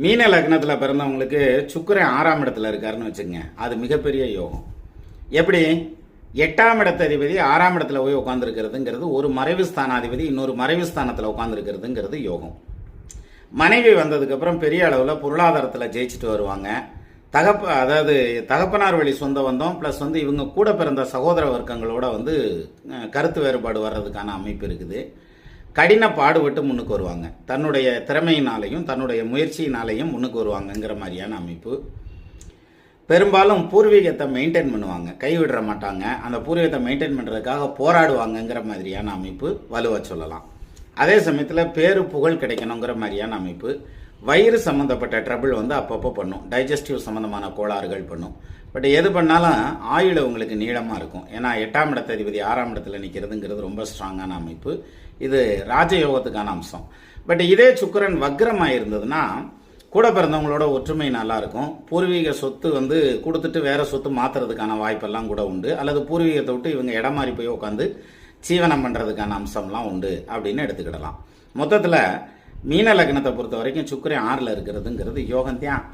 மீன லக்னத்தில் பிறந்தவங்களுக்கு சுக்கரன் ஆறாம் இடத்துல இருக்காருன்னு வச்சுக்கோங்க. அது மிகப்பெரிய யோகம். எப்படி? எட்டாம் இடத்ததிபதி ஆறாம் இடத்துல போய் உட்காந்துருக்கிறதுங்கிறது ஒரு மறைவு ஸ்தானாதிபதி இன்னொரு மறைவு ஸ்தானத்தில் உட்காந்துருக்கிறதுங்கிறது யோகம். மனைவி வந்ததுக்கப்புறம் பெரிய அளவில் பொருளாதாரத்தில் ஜெயிச்சுட்டு வருவாங்க. தகப்ப அதாவது தகப்பனார் வழி சொந்த வந்தோம் ப்ளஸ் வந்து இவங்க கூட பிறந்த சகோதர வர்க்கங்களோட வந்து கருத்து வேறுபாடு வர்றதுக்கான அமைப்பு இருக்குது. கடின பாடுபட்டு முன்னுக்கு வருவாங்க. தன்னுடைய திறமையினாலையும் தன்னுடைய முயற்சியினாலையும் முன்னுக்கு வருவாங்கங்கிற மாதிரியான அமைப்பு. பெரும்பாலும் பூர்வீகத்தை மெயின்டைன் பண்ணுவாங்க. கைவிடுற மாட்டாங்க. அந்த பூர்வீகத்தை மெயின்டைன் பண்ணுறதுக்காக போராடுவாங்கங்கிற மாதிரியான அமைப்பு வலுவாக சொல்லலாம். அதே சமயத்தில் பேரு புகழ் கிடைக்கணுங்கிற மாதிரியான அமைப்பு. வயிறு சம்மந்தப்பட்ட ட்ரபிள் வந்து அப்பப்போ பண்ணும். டைஜஸ்டிவ் சம்மந்தமான கோளாறுகள் பண்ணும். பட் எது பண்ணாலும் ஆயுள் உங்களுக்கு நீளமாக இருக்கும். ஏன்னா எட்டாம் இடத்ததிபதி ஆறாம் இடத்துல நிற்கிறதுங்கிறது ரொம்ப ஸ்ட்ராங்கான அமைப்பு. இது ராஜயோகத்துக்கான அம்சம். பட் இதே சுக்கிரன் வக்ரமாக இருந்ததுன்னா கூட பிறந்தவங்களோட ஒற்றுமை நல்லாயிருக்கும் பூர்வீக சொத்து வந்து கொடுத்துட்டு வேறு சொத்து மாற்றுறதுக்கான வாய்ப்பெல்லாம் கூட உண்டு. அல்லது பூர்வீகத்தை விட்டு இவங்க இடம் மாறி போய் உட்காந்து சீவனம் பண்ணுறதுக்கான அம்சம்லாம் உண்டு அப்படின்னு எடுத்துக்கிடலாம். மொத்தத்தில் மீன லக்னத்தை பொறுத்த வரைக்கும் சுக்கரன் ஆறில் இருக்கிறதுங்கிறது யோகந்தான்.